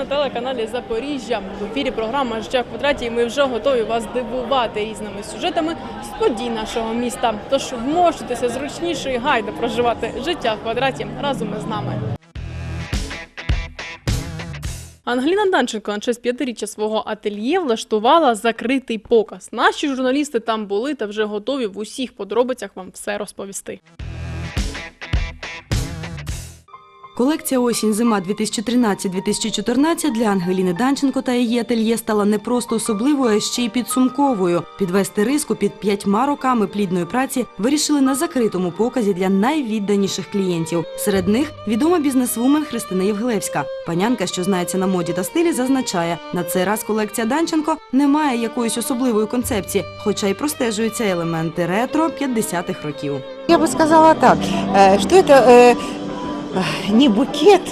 На телеканалі Запоріжжя. В ефірі програма Життя в квадраті. І ми вже готові вас дивувати різними сюжетами з подій нашого міста. Тож вмощуйтеся зручніше і гайде проживати життя в квадраті разом із нами. Ангеліна Данченко на честь п'ятиріччя свого ательє влаштувала закритий показ. Наші журналісти там були та вже готові в усіх подробицях вам все розповісти. Колекція осінь-зима 2013-2014 для Ангеліни Данченко та її ательє стала не просто особливою, а ще й підсумковою. Підвести риску під п'ятьма роками плідної праці вирішили на закритому показі для найвідданіших клієнтів. Серед них відома бізнесвумен Христина Євглевська. Панянка, що знається на моді та стилі, зазначає, на цей раз колекція Данченко не має якоїсь особливої концепції, хоча й простежуються елементи ретро 50-х років. Я бы сказала так, э, что это э, не букет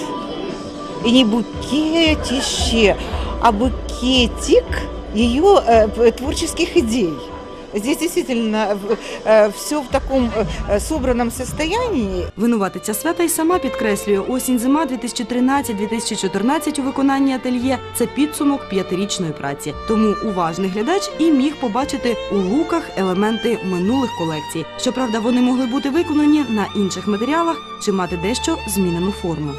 и не букетище, а букетик ее э, творческих идей. Здесь действительно все в таком э, собранном состоянии. Винуватиця свята й сама підкреслює осінь-зима 2013-2014 у виконанні ательє це підсумок п'ятирічної праці. Тому уважний глядач і міг побачити у луках елементи минулих колекцій. Щоправда, вони могли бути виконані на інших матеріалах чи мати дещо змінену форму.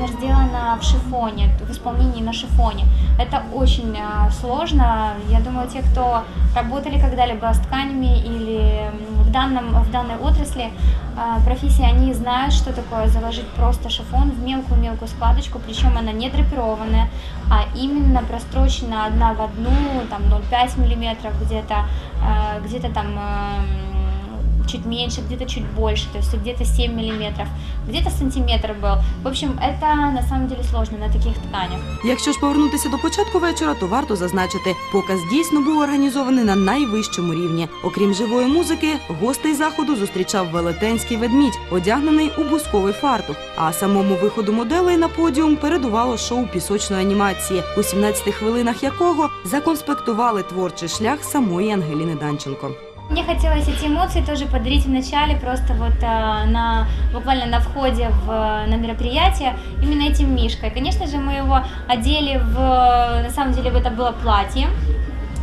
например, сделано в шифоне, в исполнении на шифоне. Это очень сложно. Я думаю, те, кто работали когда-либо с тканями или в, данном, в данной отрасли а, профессии, они знают, что такое заложить просто шифон в мелкую-мелкую складочку, причем она не драпированная, а именно прострочена одна в одну, там 0,5 миллиметров где-то, а, где-то там чуть меньше, где-то чуть больше, то есть где-то 7 миллиметров, где-то сантиметр был. В общем, это на самом деле сложно на таких тканях. Якщо ж повернутися до початку вечора, то варто зазначити, показ дійсно був організований на найвищому рівні. Окрім живої музики, гостей заходу зустрічав велетенський ведмідь, одягнений у бусковий фартух. А самому виходу моделей на подіум передувало шоу пісочної анімації, у 17 хвилинах якого законспектували творчий шлях самої Ангеліни Данченко. Мне хотелось эти эмоции тоже подарить в начале, просто вот э, на буквально на входе в, э, на мероприятие именно этим мишкой. Конечно же, мы его одели в, э, на самом деле, это было платье.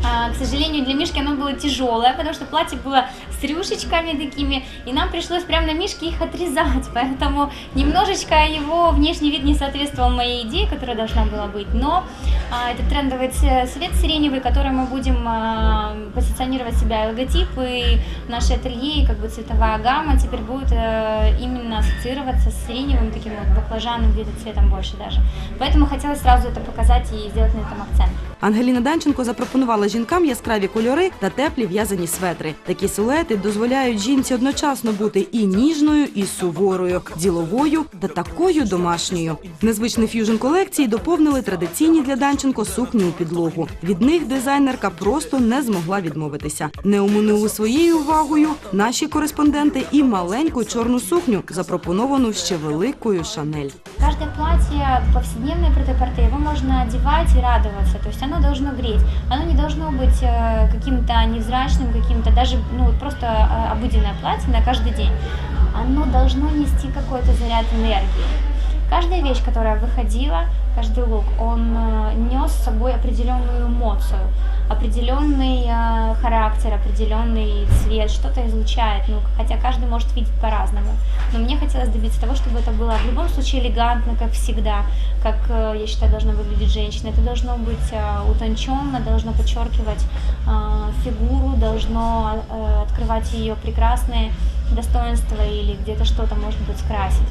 А, К сожалению, для Мишки оно было тяжелое, потому что платье было с рюшечками такими, и нам пришлось прямо на Мишке их отрезать, поэтому немножечко его внешний вид не соответствовал моей идее, которая должна была быть, но а, это трендовый цвет сиреневый, который мы будем а, позиционировать себя логотип, и наше ателье, и как бы цветовая гамма теперь будет э, именно ассоциироваться с сиреневым, таким вот баклажанным где-то цветом больше даже. Поэтому хотелось сразу это показать и сделать на этом акцент. Ангеліна Данченко запропонувала жінкам яскраві кольори та теплі в'язані светри. Такі силуети дозволяють жінці одночасно бути і ніжною, і суворою, діловою та такою домашньою. Незвичний ф'южн колекції доповнили традиційні для Данченко сукні у підлогу. Від них дизайнерка просто не змогла відмовитися. Не оминули своєю увагою наші кореспонденти і маленьку чорну сукню, запропоновану ще великою Шанель. Каждое платье повседневное претапорте, его можно одевать и радоваться, то есть оно должно греть, оно не должно быть э, каким-то невзрачным, каким-то даже, ну, просто э, обыденное платье на каждый день. Оно должно нести какой-то заряд энергии. Каждая вещь, которая выходила, каждый лук, он э, нес с собой определенную эмоцию, определенный э, характер, определенный цвет, что-то излучает, ну, хотя каждый может видеть по-разному. Но мне хотелось добиться того, чтобы это было в любом случае элегантно, как всегда, как, э, я считаю, должна выглядеть женщина. Это должно быть э, утонченно, должно подчеркивать э, фигуру, должно э, открывать ее прекрасные достоинства или где-то что-то, может быть, скрасить.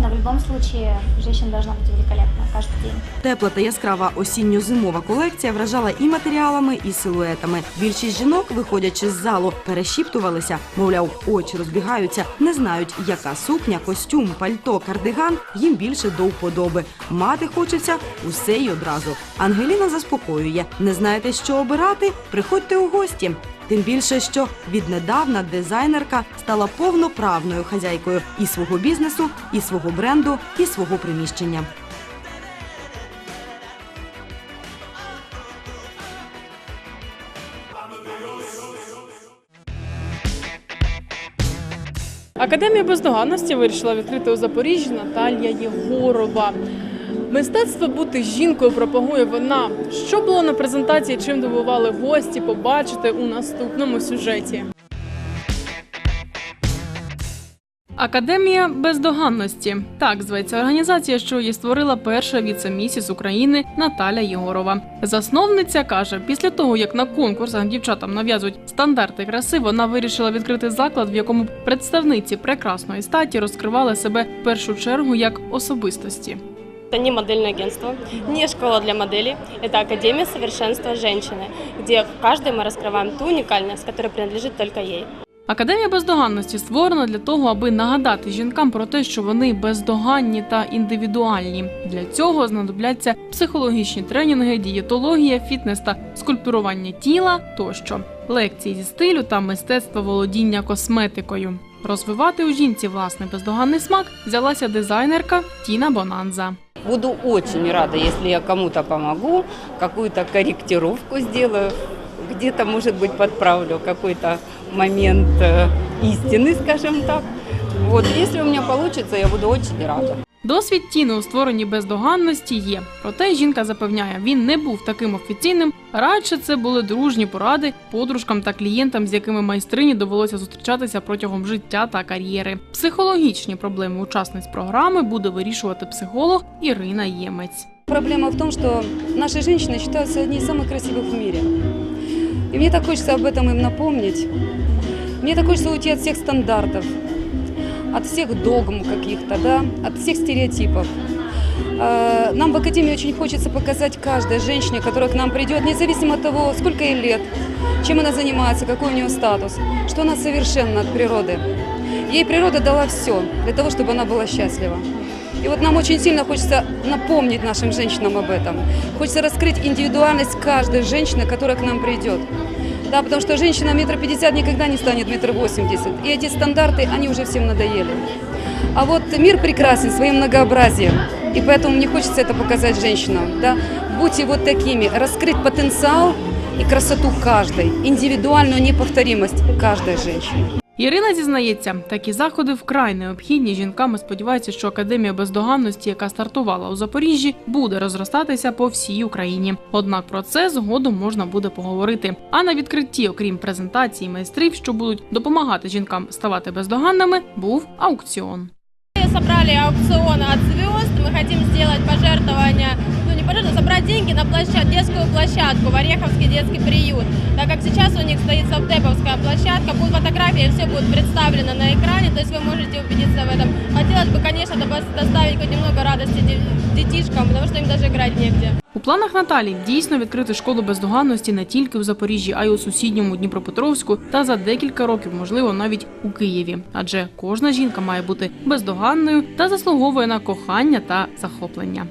Но в любом случае женщина должна быть великолепна каждый день. Тепла та яскрава осінньо-зимова колекція вражала і матеріалами, і силуетами. Більшість жінок, виходячи з залу, перешіптувалися, мовляв, очі розбігаються, не знають, яка сукня, костюм, пальто, кардиган їм більше до вподоби. Мати хочеться усе й одразу. Ангеліна заспокоює: не знаєте, що обирати? Приходьте у гості. Тим більше, що віднедавна дизайнерка стала повноправною хазяйкою і свого бізнесу, і свого бренду, і свого приміщення. Академію бездоганності вирішила відкрити у Запоріжжі Наталія Єгорова. Мистецтво бути жінкою пропагує вона. Що було на презентації, чим дивували гості, побачите у наступному сюжеті. Академія бездоганності так зветься організація, що її створила перша віце-місіс України Наталя Єгорова. Засновниця каже, після того як на конкурсах дівчатам нав'язують стандарти краси, вона вирішила відкрити заклад, в якому представниці прекрасної статі розкривали себе в першу чергу як особистості. Это не модельное агентство, не школа для моделей. Это Академия совершенства женщины, где в каждой мы раскрываем ту уникальность, которая принадлежит только ей. Академія бездоганності створена для того, аби нагадати жінкам про те, що вони бездоганні та індивідуальні. Для цього знадобляться психологічні тренінги, дієтологія, фітнес та скульптурування тіла тощо, лекції зі стилю та мистецтва володіння косметикою. Розвивати у жінці власний бездоганний смак взялася дизайнерка Тіна Бонанза. Буду очень рада, если я кому-то помогу, какую-то корректировку сделаю, где-то, может быть, подправлю какой-то момент э, истины, скажем так. Вот, если у меня получится, я буду очень рада. Досвід Тіни у створенні бездоганності є. Проте жінка запевняє, він не був таким офіційним. Радше це були дружні поради подружкам та клієнтам, з якими майстрині довелося зустрічатися протягом життя та кар'єри. Психологічні проблеми учасниць програми буде вирішувати психолог Ірина Ємець. Проблема в том, что наши женщины считаются одни из самых красивых в мире. И мне так хочется об этом им напомнить. Мне так хочется уйти от всех стандартов, от всех догм каких-то, да, от всех стереотипов. Э, Нам в Академии очень хочется показать каждой женщине, которая к нам придет, независимо от того, сколько ей лет, чем она занимается, какой у нее статус, что она совершенна от природы. Ей природа дала все для того, чтобы она была счастлива. И вот нам очень сильно хочется напомнить нашим женщинам об этом. Хочется раскрыть индивидуальность каждой женщины, которая к нам придет. Да, потому что женщина метр пятьдесят никогда не станет метр восемьдесят. И эти стандарты, они уже всем надоели. А вот мир прекрасен своим многообразием. И поэтому мне хочется это показать женщинам. Да? Будьте вот такими, раскрыть потенциал и красоту каждой, индивидуальную неповторимость каждой женщины. Ірина зізнається, такі заходи вкрай необхідні жінкам і сподівається, що академія бездоганності, яка стартувала у Запоріжжі, буде розростатися по всій Україні. Однак про це згодом можна буде поговорити. А на відкритті, окрім презентації майстрів, що будуть допомагати жінкам ставати бездоганними, був аукціон. Собрали аукцион от звезд. Мы хотим сделать пожертвование, ну не пожертвование, собрать деньги на площадку, детскую площадку в Ореховский детский приют. Так как сейчас у них стоит Савтеповская площадка, будут фотографии, все будет представлено на экране, то есть вы можете убедиться в этом. Хотелось бы, конечно, добав- доставить хоть немного радости де- детишкам, потому что им даже играть негде. У планах Наталі дійсно відкрити школу бездоганності не тільки в Запоріжжі, а й у сусідньому Дніпропетровську та за декілька років, можливо, навіть у Києві. Адже кожна жінка має бути бездоганною та заслуговує на кохання та захоплення.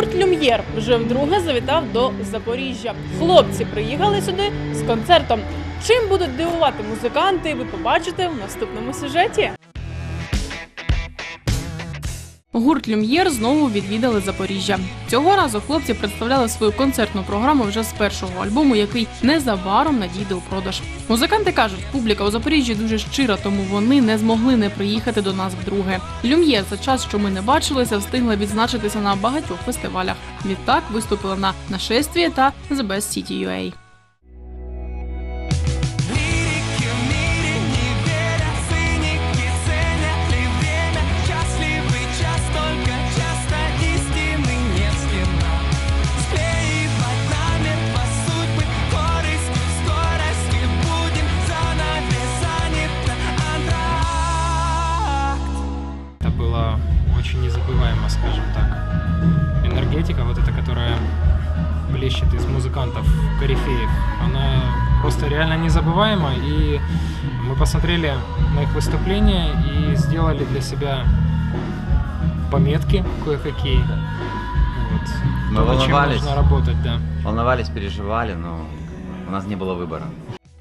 Гурт Люм'єр вже вдруге завітав до Запоріжжя. Хлопці приїхали сюди з концертом. Чим будуть дивувати музиканти, ви побачите в наступному сюжеті. Гурт Люм'єр знову відвідали Запоріжжя. Цього разу хлопці представляли свою концертну програму вже з першого альбому, який незабаром надійде у продаж. Музиканти кажуть, публіка у Запоріжжі дуже щира, тому вони не змогли не приїхати до нас вдруге. Люм'єр за час, що ми не бачилися, встигла відзначитися на багатьох фестивалях. Відтак виступила на нашестві та The Best City UA. просто реально незабываема. И мы посмотрели на их выступления и сделали для себя пометки кое-какие. Вот. Мы То, над чем волновались. нужно работать, да. Волновались, переживали, но у нас не было выбора.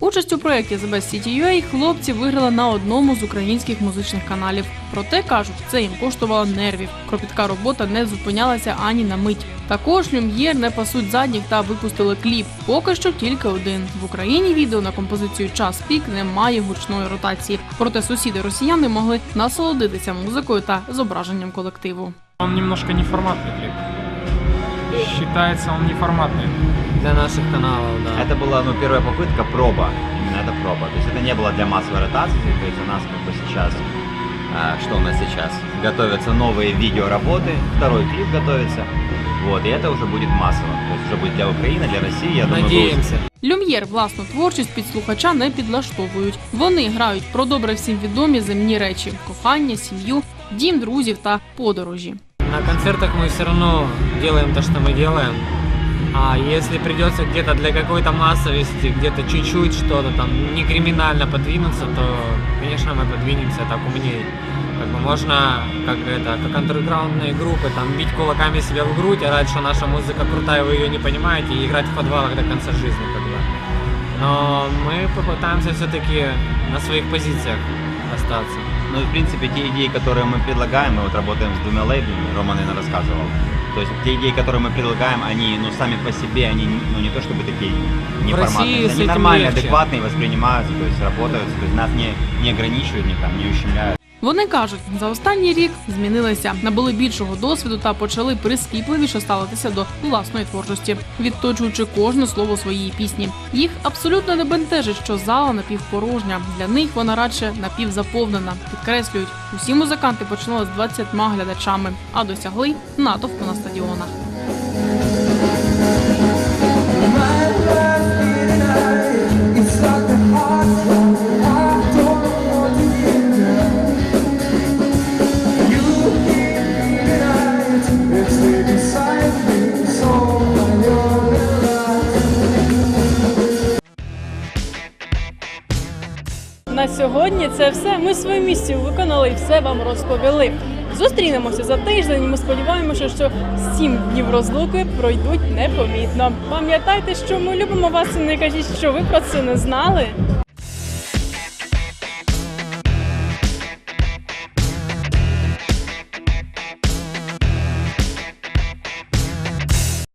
Участь у проєкті The Best City UA хлопці виграли на одному з українських музичних каналів. Проте кажуть, це їм коштувало нервів. Кропітка робота не зупинялася ані на мить. Також Люм'єр не пасуть задніх та випустили кліп. Поки що тільки один. В Україні відео на композицію Час пік не має гучної ротації. Проте сусіди росіяни могли насолодитися музикою та зображенням колективу. Он немножко неформатный клип. Считается он неформатный. Для наших каналов, да. Это была ну, первая попытка, проба. Именно это проба. То есть это не было для массовой ротации. То есть у нас как бы сейчас... а, что у нас сейчас? Готовятся новые видеоработы, второй клип готовится. Вот, и это уже будет массово. То есть уже будет для Украины, для России. Я думаю, вы Надеемся. Люм'єр власну творчість під слухача не підлаштовують. Вони грають про добре всім відомі земні речі: кохання, сім'ю, дім друзів та подорожі. На концертах мы все равно делаем то, что мы делаем. А если придется где-то для какой-то массовости, где-то чуть-чуть что-то там не криминально подвинуться, то, конечно, мы подвинемся так умнее. Как бы можно, как это, как андерграундные группы, там бить кулаками себя в грудь, орать, что наша музыка крутая, вы ее не понимаете, и играть в подвалах до конца жизни, как бы. Но мы попытаемся все-таки на своих позициях остаться. Ну и в принципе те идеи, которые мы предлагаем, мы вот работаем с двумя лейблами, Рома, наверное, рассказывал. То есть те идеи, которые мы предлагаем, они, ну, сами по себе, они, ну, не то чтобы такие неформатные, они этим нормально, легче. адекватные, воспринимаются, то есть работают, то есть нас не, не ограничивают никак, не ущемляют. Вони кажуть, за останній рік змінилися, набули більшого досвіду та почали прискіпливіше ставитися до власної творчості, відточуючи кожне слово своєї пісні. Їх абсолютно не бентежить, що зала напівпорожня. Для них вона радше напівзаповнена. Підкреслюють, усі музиканти починали з 20 глядачами, а досягли натовпу на стадіонах. Сьогодні це все. Ми свою місію виконали і все вам розповіли. Зустрінемося за тиждень. Ми сподіваємося, що сім днів розлуки пройдуть непомітно. Пам'ятайте, що ми любимо вас і не кажіть, що ви про це не знали.